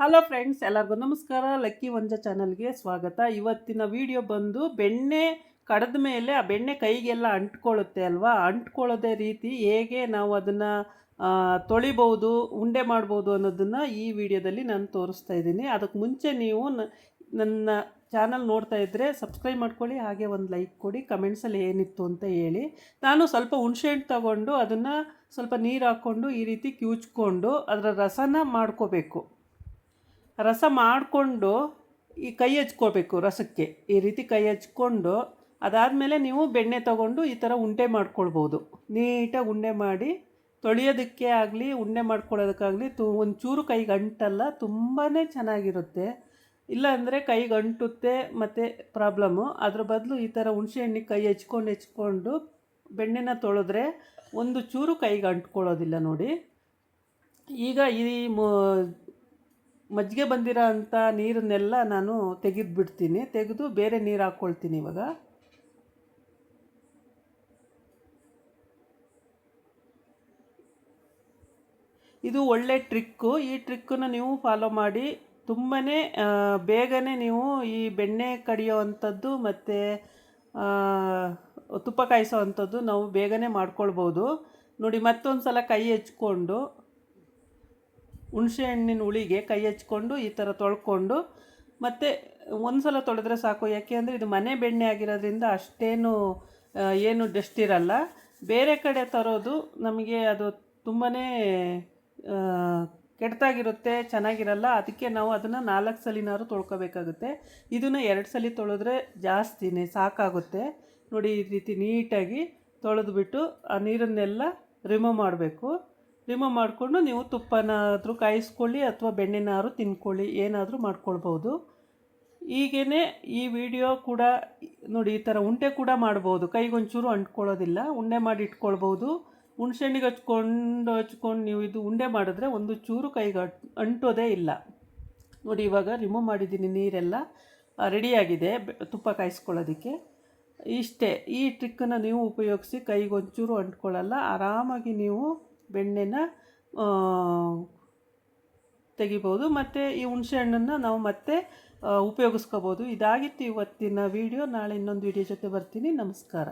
Hello friends ಎಲ್ಲರಿಗೂ ನಮಸ್ಕಾರ. Lucky ವಂಜ ಚಾನಲ್ಗೆ ಸ್ವಾಗತ. ಇವತ್ತಿನ ವಿಡಿಯೋ ಬಂದು ಬೆಣ್ಣೆ ಕಡದ ಮೇಲೆ ಆ ಬೆಣ್ಣೆ ಕೈಗೆಲ್ಲ ಅಂಟ್ಕೊಳ್ಳುತ್ತೆ ಅಲ್ವಾ? ಅಂಟ್ಕೊಳ್ಳೋದೇ ರೀತಿ ಹೇಗೆ ನಾವು ಅದನ್ನು ತೊಳಿಬೋದು ಉಂಡೆ ಮಾಡ್ಬೋದು ಅನ್ನೋದನ್ನು ಈ ವಿಡಿಯೋದಲ್ಲಿ ನಾನು ತೋರಿಸ್ತಾ ಇದ್ದೀನಿ. ಅದಕ್ಕೆ ಮುಂಚೆ ನೀವು ನನ್ನ ಚಾನಲ್ ನೋಡ್ತಾ ಇದ್ದರೆ ಸಬ್ಸ್ಕ್ರೈಬ್ ಮಾಡ್ಕೊಳ್ಳಿ, ಹಾಗೆ ಒಂದು ಲೈಕ್ ಕೊಡಿ ಕಮೆಂಟ್ಸಲ್ಲಿ ಏನಿತ್ತು ಅಂತ ಹೇಳಿ. ನಾನು ಸ್ವಲ್ಪ ಹುಣಸೆಹಣ್ಣು ತಗೊಂಡು ಅದನ್ನು ಸ್ವಲ್ಪ ನೀರು ಹಾಕ್ಕೊಂಡು ಈ ರೀತಿ ಕಿವುಚ್ಕೊಂಡು ಅದರ ರಸನ ಮಾಡ್ಕೋಬೇಕು. ರಸ ಮಾಡಿಕೊಂಡು ಈ ಕೈ ಹಚ್ಕೋಬೇಕು ರಸಕ್ಕೆ. ಈ ರೀತಿ ಕೈ ಹಚ್ಕೊಂಡು ಅದಾದಮೇಲೆ ನೀವು ಬೆಣ್ಣೆ ತಗೊಂಡು ಈ ಥರ ಉಂಡೆ ಮಾಡ್ಕೊಳ್ಬೋದು. ನೀಟಾಗಿ ಉಂಡೆ ಮಾಡಿ ತೊಳೆಯೋದಕ್ಕೆ ಆಗಲಿ, ಉಂಡೆ ಮಾಡ್ಕೊಳ್ಳೋದಕ್ಕಾಗಲಿ ತು, ಒಂಚೂರು ಕೈಗೆ ಅಂಟಲ್ಲ ತುಂಬಾ ಚೆನ್ನಾಗಿರುತ್ತೆ. ಇಲ್ಲ ಅಂದರೆ ಕೈಗೆ ಅಂಟುತ್ತೆ ಮತ್ತು ಪ್ರಾಬ್ಲಮ್ಮು. ಅದ್ರ ಬದಲು ಈ ಥರ ಹುಣಸೆ ಹಣ್ಣಿಗೆ ಕೈ ಹೆಚ್ಕೊಂಡು ಹೆಚ್ಕೊಂಡು ಬೆಣ್ಣೆನ ತೊಳೆದ್ರೆ ಒಂದು ಚೂರು ಕೈಗೆ ಅಂಟ್ಕೊಳ್ಳೋದಿಲ್ಲ ನೋಡಿ. ಈಗ ಈ ಮೊ- ಮಜ್ಜಿಗೆ ಬಂದಿರೋ ಅಂಥ ನೀರನ್ನೆಲ್ಲ ನಾನು ತೆಗೆದು ಬಿಡ್ತೀನಿ. ತೆಗೆದು ಬೇರೆ ನೀರು ಹಾಕ್ಕೊಳ್ತೀನಿ ಇವಾಗ. ಇದು ಒಳ್ಳೆ ಟ್ರಿಕ್ಕು. ಈ ಟ್ರಿಕ್ಕನ್ನು ನೀವು ಫಾಲೋ ಮಾಡಿ. ತುಂಬಾ ಬೇಗನೆ ನೀವು ಈ ಬೆಣ್ಣೆ ಕಡಿಯೋ ಅಂಥದ್ದು ಮತ್ತು ತುಪ್ಪ ಕಾಯಿಸೋ ಅಂಥದ್ದು ನಾವು ಬೇಗನೆ ಮಾಡ್ಕೊಳ್ಬೋದು. ನೋಡಿ ಮತ್ತೊಂದು ಸಲ ಕೈ ಹೆಚ್ಕೊಂಡು ಹುಣಸೆ ಹಣ್ಣಿನ ಹುಳಿಗೆ ಕೈ ಹಚ್ಕೊಂಡು ಈ ಥರ ತೊಳ್ಕೊಂಡು ಮತ್ತು ಒಂದು ಸಲ ತೊಳೆದ್ರೆ ಸಾಕು. ಯಾಕೆ ಅಂದರೆ ಇದು ಮನೆ ಬೆಣ್ಣೆ ಆಗಿರೋದ್ರಿಂದ ಅಷ್ಟೇನು ಏನು ಡಸ್ಟ್ ಇರಲ್ಲ. ಬೇರೆ ಕಡೆ ತರೋದು ನಮಗೆ ಅದು ತುಂಬಾ ಕೆಟ್ಟದಾಗಿರುತ್ತೆ, ಚೆನ್ನಾಗಿರಲ್ಲ. ಅದಕ್ಕೆ ನಾವು ಅದನ್ನು ನಾಲ್ಕು ಸಲಿನಾರು ತೊಳ್ಕೊಬೇಕಾಗುತ್ತೆ. ಇದನ್ನು ಎರಡು ಸಲ ತೊಳೆದ್ರೆ ಜಾಸ್ತಿನೇ ಸಾಕಾಗುತ್ತೆ. ನೋಡಿ ಈ ರೀತಿ ನೀಟಾಗಿ ತೊಳೆದ್ಬಿಟ್ಟು ಆ ನೀರನ್ನೆಲ್ಲ ರಿಮೂವ್ ಮಾಡಬೇಕು. ರಿಮೂವ್ ಮಾಡಿಕೊಂಡು ನೀವು ತುಪ್ಪನಾದರೂ ಕಾಯಿಸ್ಕೊಳ್ಳಿ ಅಥವಾ ಬೆಣ್ಣೆನಾದ್ರು ತಿನ್ಕೊಳ್ಳಿ, ಏನಾದರೂ ಮಾಡ್ಕೊಳ್ಬೋದು. ಹೀಗೇ ಈ ವಿಡಿಯೋ ಕೂಡ, ನೋಡಿ, ಈ ಥರ ಉಂಡೆ ಕೂಡ ಮಾಡ್ಬೋದು. ಕೈಗೊಂಚೂರು ಅಂಟ್ಕೊಳ್ಳೋದಿಲ್ಲ, ಉಂಡೆ ಮಾಡಿ ಇಟ್ಕೊಳ್ಬೋದು. ಹುಣ್ಸೆಹಣ್ಣಿಗೆ ಹಚ್ಕೊಂಡು ಹಚ್ಕೊಂಡು ನೀವು ಇದು ಉಂಡೆ ಮಾಡಿದ್ರೆ ಒಂದು ಚೂರು ಕೈಗೆ ಅಟ್- ಅಂಟೋದೇ ಇಲ್ಲ. ನೋಡಿ, ಇವಾಗ ರಿಮೂವ್ ಮಾಡಿದ್ದೀನಿ ನೀರೆಲ್ಲ. ರೆಡಿಯಾಗಿದೆ ತುಪ್ಪ ಕಾಯಿಸ್ಕೊಳ್ಳೋದಕ್ಕೆ. ಇಷ್ಟೇ, ಈ ಟ್ರಿಕ್ಕನ್ನು ನೀವು ಉಪಯೋಗಿಸಿ ಕೈಗೊಂಚೂರು ಅಂಟ್ಕೊಳ್ಳಲ್ಲ. ಆರಾಮಾಗಿ ನೀವು ಬೆಣ್ಣೆನ ತೆಗಿಬೋದು ಮತ್ತು ಈ ಹುಣಸೆ ಹಣ್ಣನ್ನು ನಾವು ಮತ್ತೆ ಉಪಯೋಗಿಸ್ಕೋಬೋದು ಇದಾಗಿತ್ತು ಇವತ್ತಿನ ವಿಡಿಯೋ ನಾಳೆ ಇನ್ನೊಂದು ವಿಡಿಯೋ ಜೊತೆ ಬರ್ತೀನಿ. ನಮಸ್ಕಾರ.